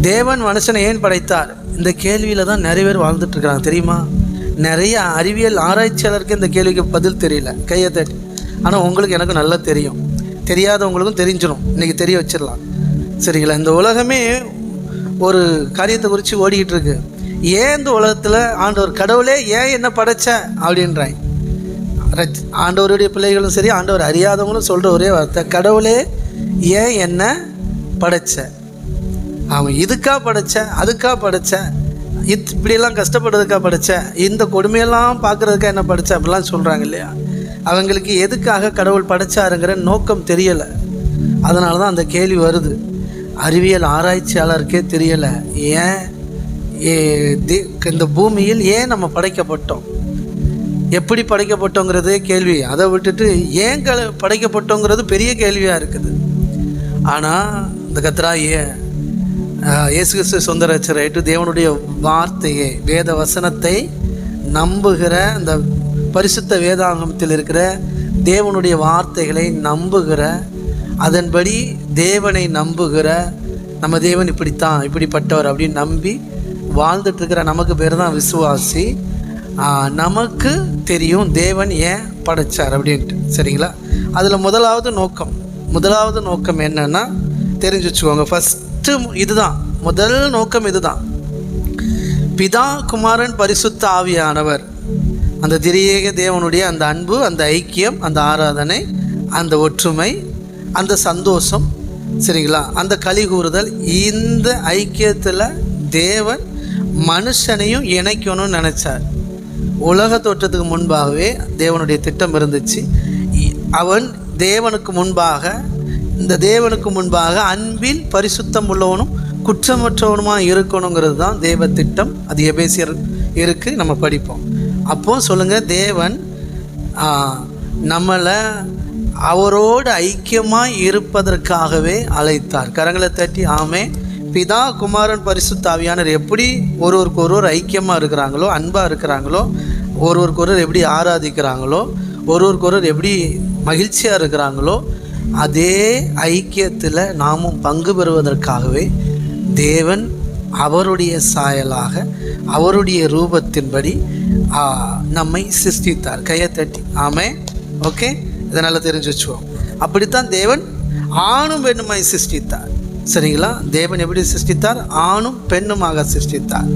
தேவன் மனுஷனை ஏன் படைத்தார்? இந்த கேள்வியில் தான் நிறைய பேர் வாழ்ந்துட்டுருக்கிறாங்க தெரியுமா? நிறைய அறிவியல் ஆராய்ச்சியாளருக்கு இந்த கேள்விக்கு பதில் தெரியல. கையை தட்டி. ஆனால் உங்களுக்கு எனக்கு நல்லா தெரியும். தெரியாதவங்களுக்கும் தெரிஞ்சிடும் இன்றைக்கி தெரிய வச்சிடலாம். சரிங்களா? இந்த உலகமே ஒரு காரியத்தை குறித்து ஓடிக்கிட்டு இருக்கு. ஏன் இந்த உலகத்தில் ஆண்டவர் கடவுளே ஏன் என்ன படைச்ச? அப்படின்றாங்க ஆண்டவருடைய பிள்ளைகளும் சரி ஆண்டவர் அறியாதவங்களும் சொல்கிற ஒரே வார்த்தை கடவுளே ஏன் என்ன படைச்ச? அவன் இதுக்காக படித்தேன் அதுக்காக படித்தேன் இத் இப்படியெல்லாம் கஷ்டப்படுறதுக்கா படித்தேன் இந்த கொடுமையெல்லாம் பார்க்குறதுக்கா என்ன படைச்ச அப்படிலாம் சொல்கிறாங்க இல்லையா? அவங்களுக்கு எதுக்காக கடவுள் படைச்சாருங்கிற நோக்கம் தெரியலை. அதனால தான் அந்த கேள்வி வருது. அறிவியல் ஆராய்ச்சியாளருக்கே தெரியலை. ஏன் ஏ தி- இந்த பூமியில் ஏன் நம்ம படைக்கப்பட்டோம்? எப்படி படைக்கப்பட்டோங்கிறதே கேள்வி. அதை விட்டுட்டு ஏன் க படைக்கப்பட்டோங்கிறது பெரிய கேள்வியாக இருக்குது. ஆனால் இந்த கத்ரா ஏன் இயேசு கிறிஸ்து சுந்தரச்சரைட்டு தேவனுடைய வார்த்தையை வேத வசனத்தை நம்புகிற அந்த பரிசுத்த வேதாங்கமத்தில் இருக்கிற தேவனுடைய வார்த்தைகளை நம்புகிற அதன்படி தேவனை நம்புகிற நம்ம தேவன் இப்படித்தான் இப்படிப்பட்டவர் அப்படின்னு நம்பி வாழ்ந்துட்டு இருக்கிற நமக்கு பேர் தான் விசுவாசி. நமக்கு தெரியும் தேவன் ஏன் படைச்சார் அப்படின்ட்டு சரிங்களா? அதில் முதலாவது நோக்கம் முதலாவது நோக்கம் என்னன்னா தெரிஞ்சு வச்சுக்கோங்க. ஃபஸ்ட் ஃபஸ்ட்டு இதுதான். முதல் நோக்கம் இதுதான். பிதா குமாரன் பரிசுத்த ஆவியானவர். அந்த திரியேக தேவனுடைய அந்த அன்பு அந்த ஐக்கியம் அந்த ஆராதனை அந்த ஒற்றுமை அந்த சந்தோஷம் சரிங்களா? அந்த களி கூறுதல் இந்த ஐக்கியத்தில் தேவன் மனுஷனையும் இணைக்கணும்னு நினச்சார். உலக தோற்றத்துக்கு முன்பாகவே தேவனுடைய திட்டம் இருந்துச்சு. அவன் தேவனுக்கு முன்பாக இந்த தேவனுக்கு முன்பாக அன்பில் பரிசுத்தம் உள்ளவனும் குற்றமற்றவனுமா இருக்கணுங்கிறது தான் தேவ திட்டம் அது எபேசியர் இருக்கு நம்ம படிப்போம். அப்போ சொல்லுங்க தேவன் நம்மளை அவரோடு ஐக்கியமாக இருப்பதற்காகவே அழைத்தார். கரங்களை தட்டி ஆமே பிதா குமாரன் பரிசுத்தாவியானர் எப்படி ஒருவருக்கு ஒருவர் ஐக்கியமாக இருக்கிறாங்களோ அன்பாக இருக்கிறாங்களோ ஒருவருக்கு ஒருவர் எப்படி ஆராதிக்கிறாங்களோ ஒருவருக்கு ஒருவர் எப்படி மகிழ்ச்சியாக இருக்கிறாங்களோ அதே ஐக்கியத்தில் நாமும் பங்கு பெறுவதற்காகவே தேவன் அவருடைய சாயலாக அவருடைய ரூபத்தின்படி நம்மை சிருஷ்டித்தார். கையை தட்டி. ஆமே. ஓகே? இதனால் தெரிஞ்சு வச்சுவோம் அப்படித்தான் தேவன் ஆணும் பெண்ணுமாய் சிருஷ்டித்தார். சரிங்களா? தேவன் எப்படி சிருஷ்டித்தார்? ஆணும் பெண்ணுமாக சிருஷ்டித்தார்.